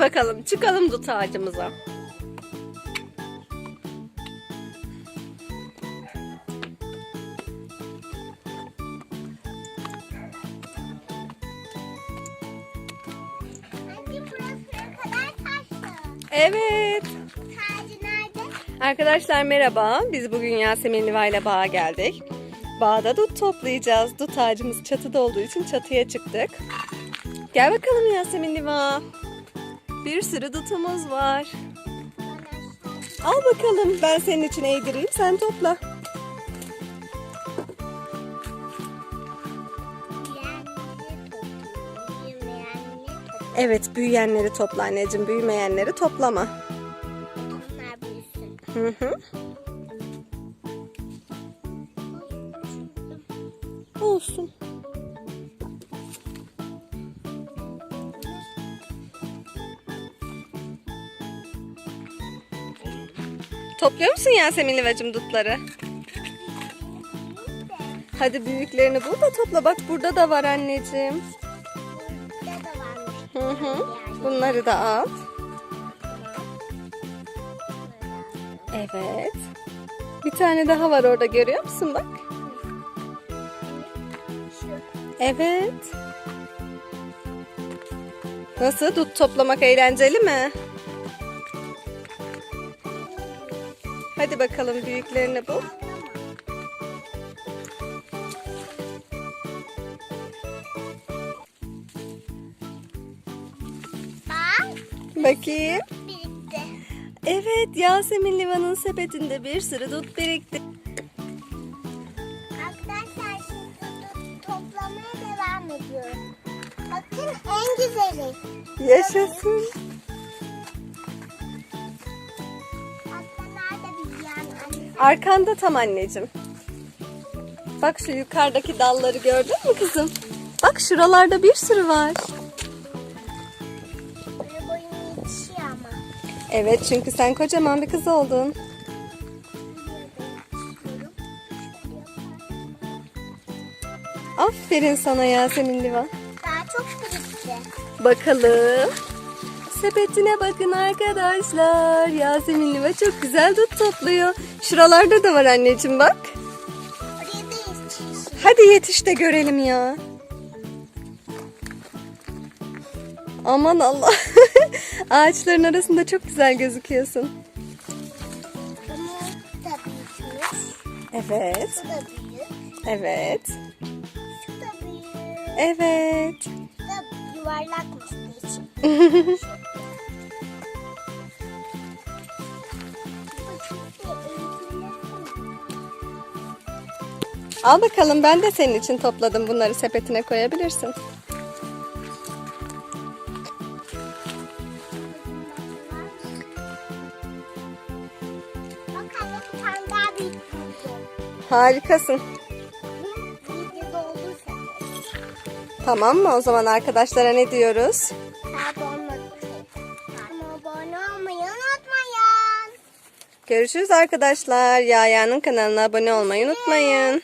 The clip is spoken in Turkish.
bakalım çıkalım dut ağacımıza. Evet. Arkadaşlar merhaba. Biz bugün Yasemin Liva ile bağa geldik. Bağda dut toplayacağız. Dut ağacımız çatıda olduğu için çatıya çıktık. Gel bakalım Yasemin Liva. Bir sürü dutumuz var. Al bakalım. Ben senin için eğdireyim. Sen topla. Evet büyüyenleri topla anneciğim. Büyümeyenleri toplama. Hı hı. Olsun. Topluyor musun Yasemin Livacım dutları? Hadi büyüklerini bul da topla. Bak burada da var anneciğim. Hı hı. Bunları da al. Evet. Bir tane daha var orada görüyor musun bak? Evet. Nasıl? Dut toplamak eğlenceli mi? Hadi bakalım büyüklerini bul. Bak Bakayım. birikti. Evet Yasemin Liva'nın sepetinde bir sürü dut birikti. Arkadaşlar şimdi tut- toplamaya devam ediyorum. Bakın en güzeli. Yaşasın. Arkanda tam anneciğim. Bak şu yukarıdaki dalları gördün mü kızım? Bak şuralarda bir sürü var. Evet çünkü sen kocaman bir kız oldun. Aferin sana Yasemin Liva. Daha çok birikti. Bakalım. Sepetine bakın arkadaşlar. Yasemin Liva çok güzel dut topluyor. Şuralarda da var anneciğim bak. Hadi yetiş de görelim ya. Aman Allah. Ağaçların arasında çok güzel gözüküyorsun. Evet. Evet. Evet. Da Al bakalım ben de senin için topladım. Bunları sepetine koyabilirsin. Harikasın. Tamam mı? O zaman arkadaşlara ne diyoruz? Görüşürüz arkadaşlar. Yaya'nın kanalına abone olmayı unutmayın.